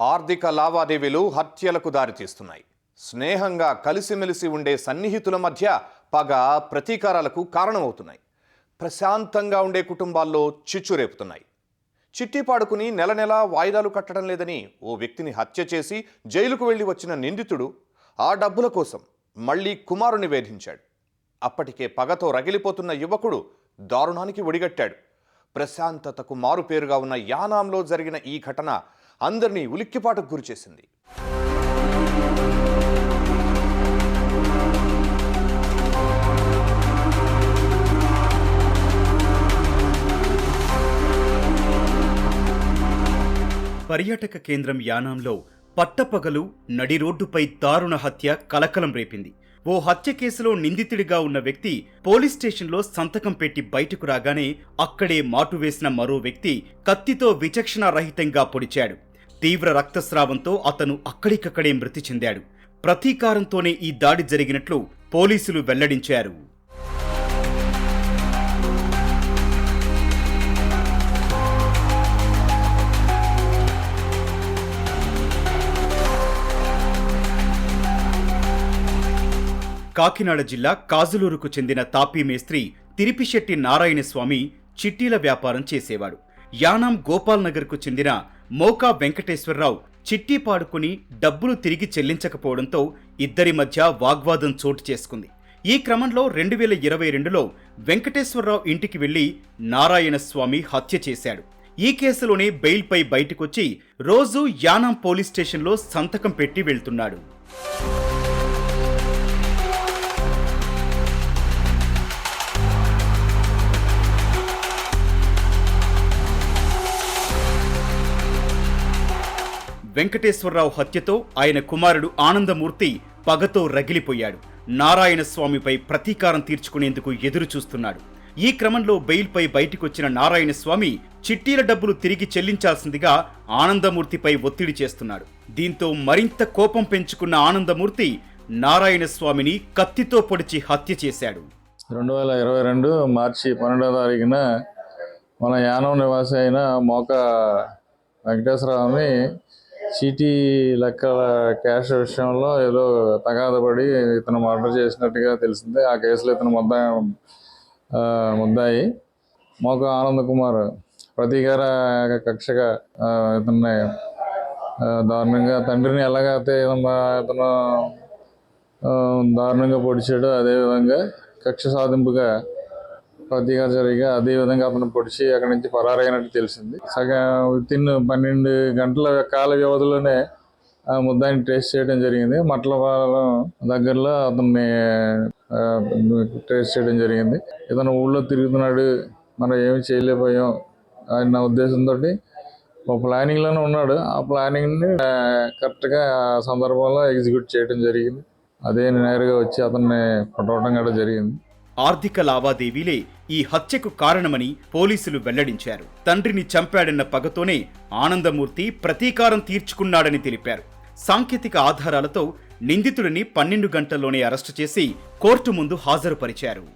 ఆర్థిక లావాదేవీలు హత్యలకు దారితీస్తున్నాయి. స్నేహంగా కలిసిమెలిసి ఉండే సన్నిహితుల మధ్య పగ ప్రతీకారాలకు కారణమవుతున్నాయి. ప్రశాంతంగా ఉండే కుటుంబాల్లో చిచ్చు రేపుతున్నాయి. చిట్టి పాడుకుని నెల నెల వాయిదాలు కట్టడం లేదని ఓ వ్యక్తిని హత్య చేసి జైలుకు వెళ్ళి వచ్చిన నిందితుడు ఆ డబ్బుల కోసం మళ్ళీ కుమారుని వేధించాడు అప్పటికే పగతో రగిలిపోతున్న యువకుడు దారుణానికి ఒడిగట్టాడు. ప్రశాంతతకు మారుపేరుగా ఉన్న యానాంలో జరిగిన ఈ ఘటన అందరినీ ఉలిక్కిపాటకు గురిచేసింది పర్యాటక కేంద్రం యానాంలో పట్టపగలు నడి రోడ్డుపై దారుణ హత్య కలకలం రేపింది. ఓ హత్య కేసులో నిందితుడిగా ఉన్న వ్యక్తి పోలీస్ స్టేషన్లో సంతకం పెట్టి బయటకు రాగానే అక్కడే మాటు వేసిన మరో వ్యక్తి కత్తితో విచక్షణారహితంగా పొడిచాడు. తీవ్ర రక్తస్రావంతో అతను అక్కడికక్కడే మృతి చెందాడు. ప్రతీకారంతోనే ఈ దాడి జరిగినట్లు పోలీసులు వెల్లడించారు. కాకినాడ జిల్లా కాజులూరుకు చెందిన తాపీ మేస్త్రి తిరిపిశెట్టి నారాయణస్వామి చిట్టీల వ్యాపారం చేసేవాడు. యానాం గోపాల్ నగర్కు చెందిన మోకా వెంకటేశ్వరరావు చిట్టి పాడుకుని డబ్బులు తిరిగి చెల్లించకపోవడంతో ఇద్దరి మధ్య వాగ్వాదం చోటు చేసుకుంది. ఈ క్రమంలో రెండు వేల ఇరవై రెండులో వెంకటేశ్వరరావు ఇంటికి వెళ్ళి నారాయణస్వామి హత్య చేశాడు. ఈ కేసులోనే బెయిల్పై బయటకొచ్చి రోజు యానాం పోలీస్ స్టేషన్లో సంతకం పెట్టి వెళ్తున్నాడు. వెంకటేశ్వరరావు హత్యతో ఆయన కుమారుడు ఆనందమూర్తి పగతో రగిలిపోయాడు. నారాయణ స్వామిపై ప్రతీకారం తీర్చుకునేందుకు ఎదురు చూస్తున్నాడు ఈ క్రమంలో బెయిల్పై బయటికొచ్చిన నారాయణ స్వామి చిట్టీల డబ్బులు తిరిగి చెల్లించాల్సిందిగా ఆనందమూర్తిపై ఒత్తిడి చేస్తున్నాడు. దీంతో మరింత కోపం పెంచుకున్న ఆనందమూర్తి నారాయణ స్వామిని కత్తితో పొడిచి హత్య చేశాడు. రెండు వేల ఇరవై రెండు మార్చి పన్నెండవ తారీఖున మన యానం నివాసి అయిన మోక వెంకటేశ్వరరావుని చీటీ లెక్కల క్యాష్ విషయంలో ఏదో తగాదపడి ఇతను మర్డర్ చేసినట్టుగా తెలిసింది. ఆ కేసులో ఇతను ముద్ద ముద్దాయి. మోక ఆనంద్ కుమార్ ప్రతీకార కక్షగా ఇతన్ని దారుణంగా తండ్రిని ఎలాగైతే ఇతను ఇతను దారుణంగా పొడిచాడు అదేవిధంగా కక్ష సాధింపుగా ప్రతీకార జరిగా అదేవిధంగా అతను పొడిచి అక్కడి నుంచి పరారైనట్టు తెలిసింది. సగం విత్ ఇన్ పన్నెండు గంటల కాల వ్యవధిలోనే ఆ ముద్దాయిని ట్రేస్ చేయడం జరిగింది. మట్లపాలెం దగ్గరలో అతన్ని ట్రేస్ చేయడం జరిగింది. ఇతను ఊళ్ళో తిరుగుతున్నాడు మనం ఏమి చేయలేకపోయాం అన్న ఉద్దేశంతో ఒక ప్లానింగ్లోనే ఉన్నాడు. ఆ ప్లానింగ్ని కరెక్ట్గా ఆ సందర్భంలో ఎగ్జిక్యూట్ చేయడం జరిగింది. అదే నేరుగా వచ్చి అతన్ని పట్టుకోవడం కూడా జరిగింది. ఆర్థిక లావాదేవీలే ఈ హత్యకు కారణమని పోలీసులు వెల్లడించారు. తండ్రిని చంపాడన్న పగతోనే ఆనందమూర్తి ప్రతీకారం తీర్చుకున్నాడని తెలిపారు. సాంకేతిక ఆధారాలతో నిందితుడిని పన్నెండు గంటల్లోనే అరెస్టు చేసి కోర్టు ముందు హాజరుపరిచారు.